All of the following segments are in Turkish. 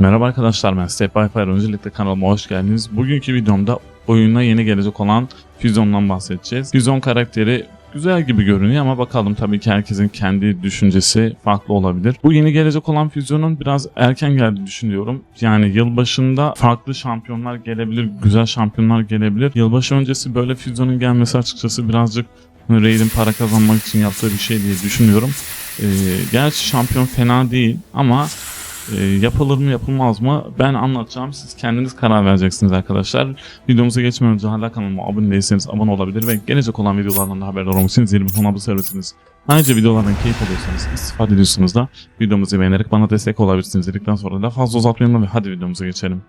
Merhaba arkadaşlar ben Step by Fire öncelikle kanalıma hoş geldiniz. Bugünkü videomda oyuna yeni gelecek olan Füzyon'dan bahsedeceğiz. Füzyon karakteri güzel gibi görünüyor ama bakalım tabii ki herkesin kendi düşüncesi farklı olabilir. Bu yeni gelecek olan Füzyon'un biraz erken geldiğini düşünüyorum. Yani yılbaşında farklı şampiyonlar gelebilir, güzel şampiyonlar gelebilir. Yılbaşı öncesi böyle Füzyon'un gelmesi açıkçası birazcık Raid'in para kazanmak için yaptığı bir şey diye düşünüyorum. Ee, gerçi şampiyon fena değil ama e, yapılır mı yapılmaz mı ben anlatacağım. Siz kendiniz karar vereceksiniz arkadaşlar. Videomuza geçmeden önce hala kanalıma abone değilseniz abone olabilir ve gelecek olan videolardan da haberdar olmak için zil butonuna basabilirsiniz. Ayrıca videolardan keyif alıyorsanız, istifade ediyorsunuz da videomuzu beğenerek bana destek olabilirsiniz dedikten sonra da fazla uzatmayalım ve hadi videomuza geçelim.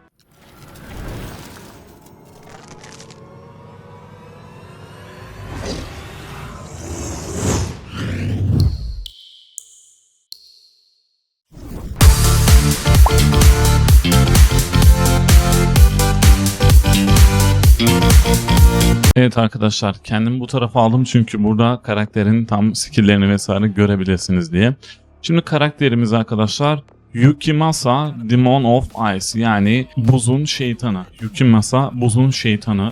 Evet arkadaşlar kendimi bu tarafa aldım çünkü burada karakterin tam skilllerini vesaire görebilirsiniz diye. Şimdi karakterimiz arkadaşlar Yukimasa Demon of Ice yani buzun şeytanı. Yukimasa buzun şeytanı.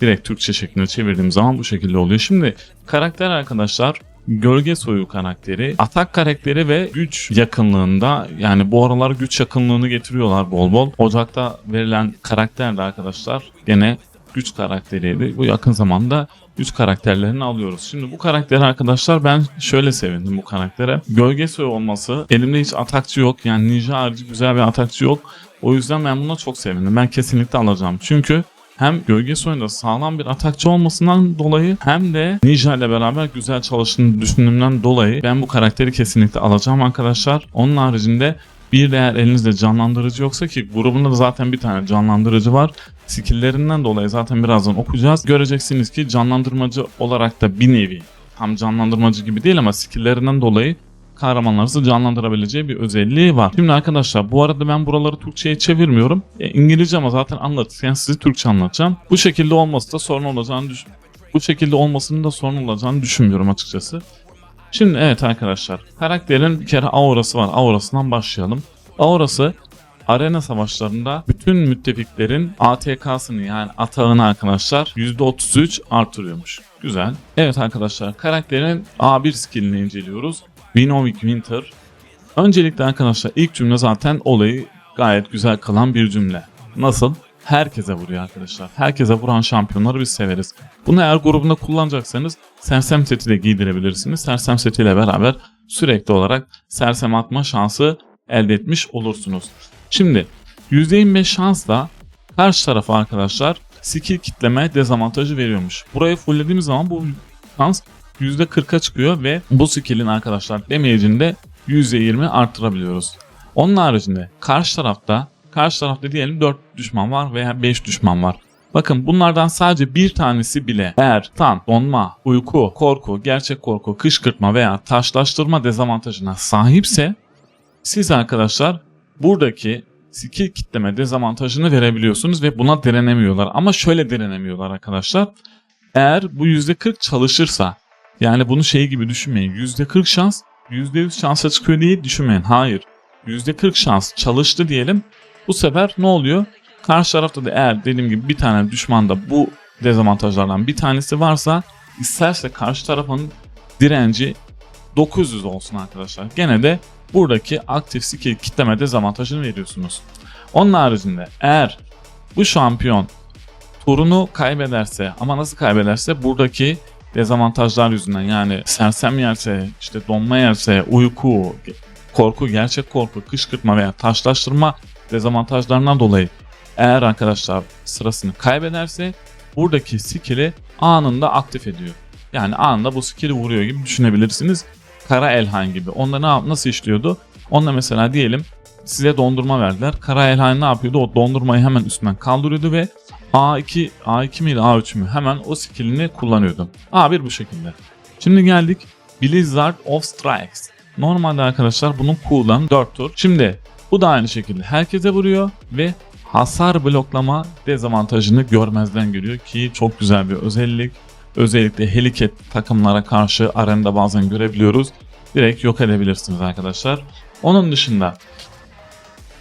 Direkt Türkçe şeklinde çevirdiğim zaman bu şekilde oluyor. Şimdi karakter arkadaşlar gölge soyu karakteri, atak karakteri ve güç yakınlığında yani bu aralar güç yakınlığını getiriyorlar bol bol. Ocakta verilen karakter de arkadaşlar gene güç karakteriydi. Bu yakın zamanda güç karakterlerini alıyoruz. Şimdi bu karakter arkadaşlar ben şöyle sevindim bu karaktere. Gölge soyu olması elimde hiç atakçı yok. Yani ninja harici güzel bir atakçı yok. O yüzden ben buna çok sevindim. Ben kesinlikle alacağım. Çünkü hem gölge soyunda sağlam bir atakçı olmasından dolayı hem de Ninja ile beraber güzel çalıştığını düşündüğümden dolayı ben bu karakteri kesinlikle alacağım arkadaşlar. Onun haricinde bir de eğer elinizde canlandırıcı yoksa ki grubunda da zaten bir tane canlandırıcı var. Skill'lerinden dolayı zaten birazdan okuyacağız. Göreceksiniz ki canlandırmacı olarak da bir nevi tam canlandırmacı gibi değil ama skill'lerinden dolayı kahramanlarınızı canlandırabileceği bir özelliği var. Şimdi arkadaşlar bu arada ben buraları Türkçe'ye çevirmiyorum. E, İngilizce ama zaten anlatırken sizi Türkçe anlatacağım. Bu şekilde olması da sorun olacağını düş bu şekilde olmasının da sorun olacağını düşünmüyorum açıkçası. Şimdi evet arkadaşlar karakterin bir kere aurası var. Aurasından başlayalım. Aurası arena savaşlarında bütün müttefiklerin ATK'sını yani atağını arkadaşlar %33 artırıyormuş. Güzel. Evet arkadaşlar karakterin A1 skillini inceliyoruz. Winovik Winter. Öncelikle arkadaşlar ilk cümle zaten olayı gayet güzel kılan bir cümle. Nasıl? Herkese vuruyor arkadaşlar. Herkese vuran şampiyonları biz severiz. Bunu eğer grubunda kullanacaksanız sersem seti de giydirebilirsiniz. Sersem setiyle beraber sürekli olarak sersem atma şansı elde etmiş olursunuz. Şimdi %25 şansla karşı tarafa arkadaşlar skill kitleme dezavantajı veriyormuş. Burayı fulllediğimiz zaman bu şans %40'a çıkıyor ve bu skill'in arkadaşlar damage'ini de %20 arttırabiliyoruz. Onun haricinde karşı tarafta karşı tarafta diyelim 4 düşman var veya 5 düşman var. Bakın bunlardan sadece bir tanesi bile eğer tan, donma, uyku, korku, gerçek korku, kışkırtma veya taşlaştırma dezavantajına sahipse siz arkadaşlar buradaki skill kitleme dezavantajını verebiliyorsunuz ve buna direnemiyorlar. Ama şöyle direnemiyorlar arkadaşlar. Eğer bu %40 çalışırsa yani bunu şey gibi düşünmeyin. %40 şans %100 şansa çıkıyor diye düşünmeyin. Hayır. %40 şans çalıştı diyelim. Bu sefer ne oluyor? Karşı tarafta da eğer dediğim gibi bir tane düşmanda bu dezavantajlardan bir tanesi varsa isterse karşı tarafın direnci 900 olsun arkadaşlar. Gene de buradaki aktif skill kitleme dezavantajını veriyorsunuz. Onun haricinde eğer bu şampiyon turunu kaybederse ama nasıl kaybederse buradaki dezavantajlar yüzünden yani sersem yerse, işte donma yerse, uyku, korku, gerçek korku, kışkırtma veya taşlaştırma dezavantajlarından dolayı eğer arkadaşlar sırasını kaybederse buradaki skill'i anında aktif ediyor. Yani anında bu skill'i vuruyor gibi düşünebilirsiniz. Kara Elhan gibi. Onda ne nasıl işliyordu? Onda mesela diyelim size dondurma verdiler. Kara Elhan ne yapıyordu? O dondurmayı hemen üstünden kaldırıyordu ve A2, A2 miydi A3 mü? Hemen o skillini kullanıyordu. A1 bu şekilde. Şimdi geldik Blizzard of Strikes. Normalde arkadaşlar bunun cooldown 4 tur. Şimdi bu da aynı şekilde herkese vuruyor ve hasar bloklama dezavantajını görmezden geliyor ki çok güzel bir özellik. Özellikle heliket takımlara karşı arenada bazen görebiliyoruz. Direkt yok edebilirsiniz arkadaşlar. Onun dışında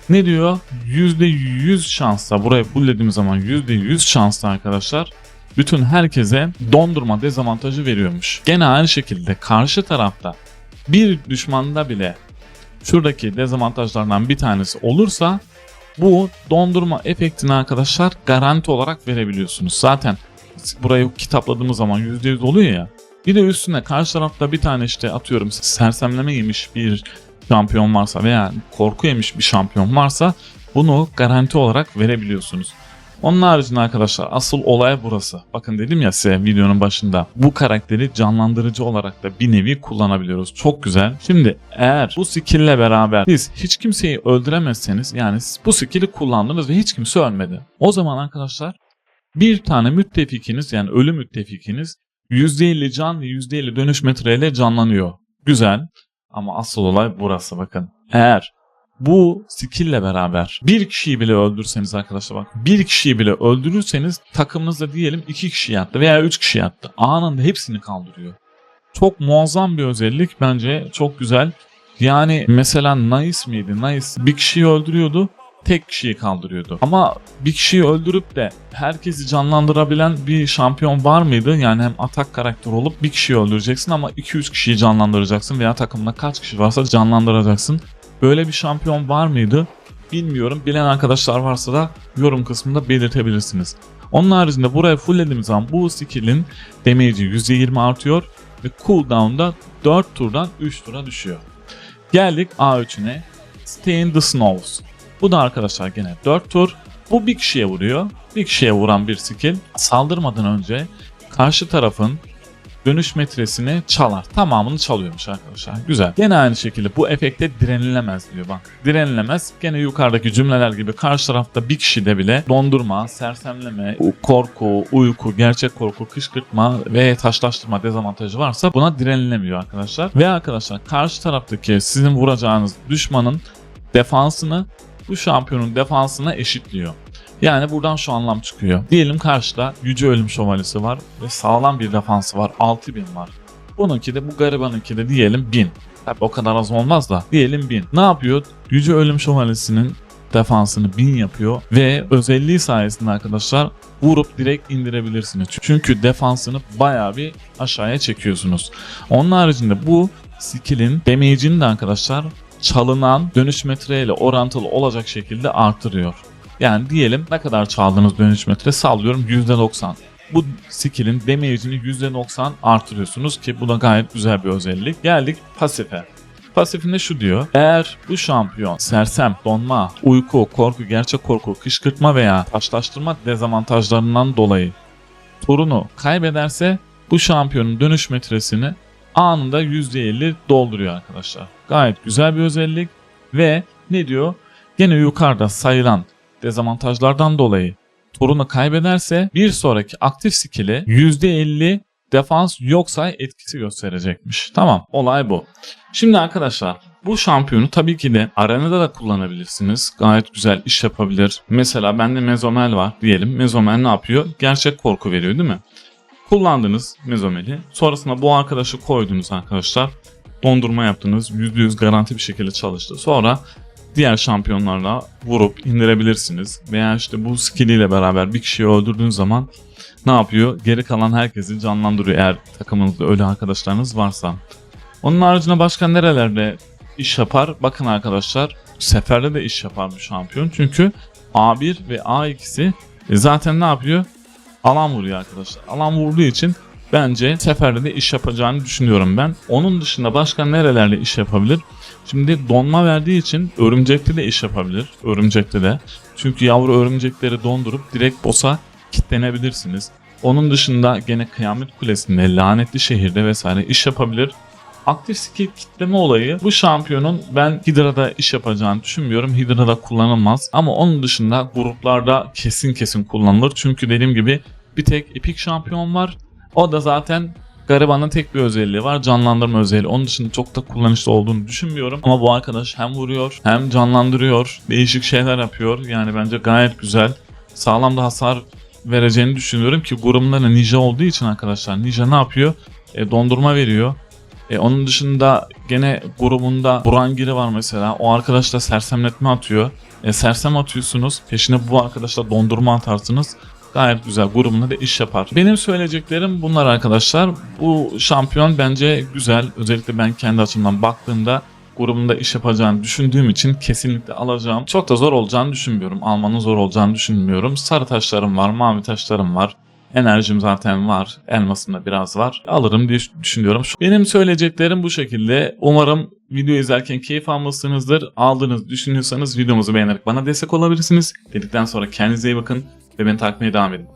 Ne diyor? %100 şansla burayı fulllediğimiz zaman %100 şansla arkadaşlar bütün herkese dondurma dezavantajı veriyormuş. Gene aynı şekilde karşı tarafta bir düşmanda bile şuradaki dezavantajlardan bir tanesi olursa bu dondurma efektini arkadaşlar garanti olarak verebiliyorsunuz. Zaten burayı kitapladığımız zaman %100 oluyor ya. Bir de üstüne karşı tarafta bir tane işte atıyorum sersemleme yemiş bir şampiyon varsa veya korku yemiş bir şampiyon varsa bunu garanti olarak verebiliyorsunuz. Onun haricinde arkadaşlar asıl olay burası. Bakın dedim ya size videonun başında. Bu karakteri canlandırıcı olarak da bir nevi kullanabiliyoruz. Çok güzel. Şimdi eğer bu skill beraber siz hiç kimseyi öldüremezseniz yani bu skill'i kullandınız ve hiç kimse ölmedi. O zaman arkadaşlar bir tane müttefikiniz yani ölü müttefikiniz %50 can ve %50 dönüş metreyle canlanıyor. Güzel. Ama asıl olay burası bakın. Eğer bu skill ile beraber bir kişiyi bile öldürseniz arkadaşlar bak bir kişiyi bile öldürürseniz takımınızda diyelim iki kişi yattı veya üç kişi yattı. Anında hepsini kaldırıyor. Çok muazzam bir özellik bence çok güzel. Yani mesela Nice miydi? Nice bir kişiyi öldürüyordu tek kişiyi kaldırıyordu. Ama bir kişiyi öldürüp de herkesi canlandırabilen bir şampiyon var mıydı? Yani hem atak karakter olup bir kişiyi öldüreceksin ama 200 kişiyi canlandıracaksın veya takımda kaç kişi varsa canlandıracaksın. Böyle bir şampiyon var mıydı? Bilmiyorum. Bilen arkadaşlar varsa da yorum kısmında belirtebilirsiniz. Onun haricinde buraya fulllediğimiz zaman bu skill'in damage'i %20 artıyor ve cooldown'da 4 turdan 3 tura düşüyor. Geldik A3'üne. Stay in the Snows. Bu da arkadaşlar gene 4 tur. Bu bir kişiye vuruyor. Bir kişiye vuran bir skill. Saldırmadan önce karşı tarafın dönüş metresini çalar. Tamamını çalıyormuş arkadaşlar. Güzel. Gene aynı şekilde bu efekte direnilemez diyor bak. Direnilemez. Gene yukarıdaki cümleler gibi karşı tarafta bir kişide bile dondurma, sersemleme, korku, uyku, gerçek korku, kışkırtma ve taşlaştırma dezavantajı varsa buna direnilemiyor arkadaşlar. Ve arkadaşlar karşı taraftaki sizin vuracağınız düşmanın defansını bu şampiyonun defansına eşitliyor. Yani buradan şu anlam çıkıyor. Diyelim karşıda Yüce Ölüm Şövalyesi var ve sağlam bir defansı var. 6000 var. Bununki de bu garibanınki de diyelim 1000. Tabi o kadar az olmaz da diyelim 1000. Ne yapıyor? Yüce Ölüm Şövalyesi'nin defansını 1000 yapıyor ve özelliği sayesinde arkadaşlar vurup direkt indirebilirsiniz. Çünkü defansını baya bir aşağıya çekiyorsunuz. Onun haricinde bu skill'in damage'ini de arkadaşlar çalınan dönüş metreyle orantılı olacak şekilde artırıyor. Yani diyelim ne kadar çaldığınız dönüş metre sallıyorum %90. Bu skill'in damage'ini %90 artırıyorsunuz ki bu da gayet güzel bir özellik. Geldik pasife. Pasifinde şu diyor. Eğer bu şampiyon sersem, donma, uyku, korku, gerçek korku, kışkırtma veya taşlaştırma dezavantajlarından dolayı turunu kaybederse bu şampiyonun dönüş metresini anında %50 dolduruyor arkadaşlar. Gayet güzel bir özellik ve ne diyor? Gene yukarıda sayılan dezavantajlardan dolayı turunu kaybederse bir sonraki aktif skill'i %50 defans yoksa etkisi gösterecekmiş. Tamam olay bu. Şimdi arkadaşlar bu şampiyonu tabii ki de arenada da kullanabilirsiniz. Gayet güzel iş yapabilir. Mesela bende mezomel var diyelim. Mezomel ne yapıyor? Gerçek korku veriyor değil mi? Kullandınız mezomeli. Sonrasında bu arkadaşı koydunuz arkadaşlar. Dondurma yaptınız. %100 garanti bir şekilde çalıştı. Sonra diğer şampiyonlarla vurup indirebilirsiniz. Veya işte bu skill ile beraber bir kişiyi öldürdüğün zaman ne yapıyor? Geri kalan herkesi canlandırıyor eğer takımınızda öyle arkadaşlarınız varsa. Onun haricinde başka nerelerde iş yapar? Bakın arkadaşlar seferde de iş yapar bu şampiyon. Çünkü A1 ve A2'si e, zaten ne yapıyor? Alan vuruyor arkadaşlar. Alan vurduğu için bence seferde de iş yapacağını düşünüyorum ben. Onun dışında başka nerelerde iş yapabilir? Şimdi donma verdiği için örümcekte de iş yapabilir. Örümcekte de. Çünkü yavru örümcekleri dondurup direkt boss'a kitlenebilirsiniz. Onun dışında gene Kıyamet Kulesi'nde, lanetli şehirde vesaire iş yapabilir. Aktif skill kitleme olayı bu şampiyonun ben Hydra'da iş yapacağını düşünmüyorum. Hydra'da kullanılmaz ama onun dışında gruplarda kesin kesin kullanılır. Çünkü dediğim gibi bir tek epik şampiyon var. O da zaten Gariban'ın tek bir özelliği var canlandırma özelliği. Onun dışında çok da kullanışlı olduğunu düşünmüyorum. Ama bu arkadaş hem vuruyor hem canlandırıyor. Değişik şeyler yapıyor. Yani bence gayet güzel. Sağlam da hasar vereceğini düşünüyorum ki da ninja olduğu için arkadaşlar. Ninja ne yapıyor? E, dondurma veriyor. E, onun dışında gene grubunda Burangiri var mesela. O arkadaş da sersemletme atıyor. E, sersem atıyorsunuz. Peşine bu arkadaşla dondurma atarsınız. Gayet güzel grubunda da iş yapar. Benim söyleyeceklerim bunlar arkadaşlar. Bu şampiyon bence güzel. Özellikle ben kendi açımdan baktığımda grubunda iş yapacağını düşündüğüm için kesinlikle alacağım. Çok da zor olacağını düşünmüyorum. Almanın zor olacağını düşünmüyorum. Sarı taşlarım var, mavi taşlarım var. Enerjim zaten var. Elmasında biraz var. Alırım diye düşünüyorum. Benim söyleyeceklerim bu şekilde. Umarım video izlerken keyif almışsınızdır. Aldığınızı düşünüyorsanız videomuzu beğenerek bana destek olabilirsiniz. Dedikten sonra kendinize iyi bakın ve beni takip devam edin.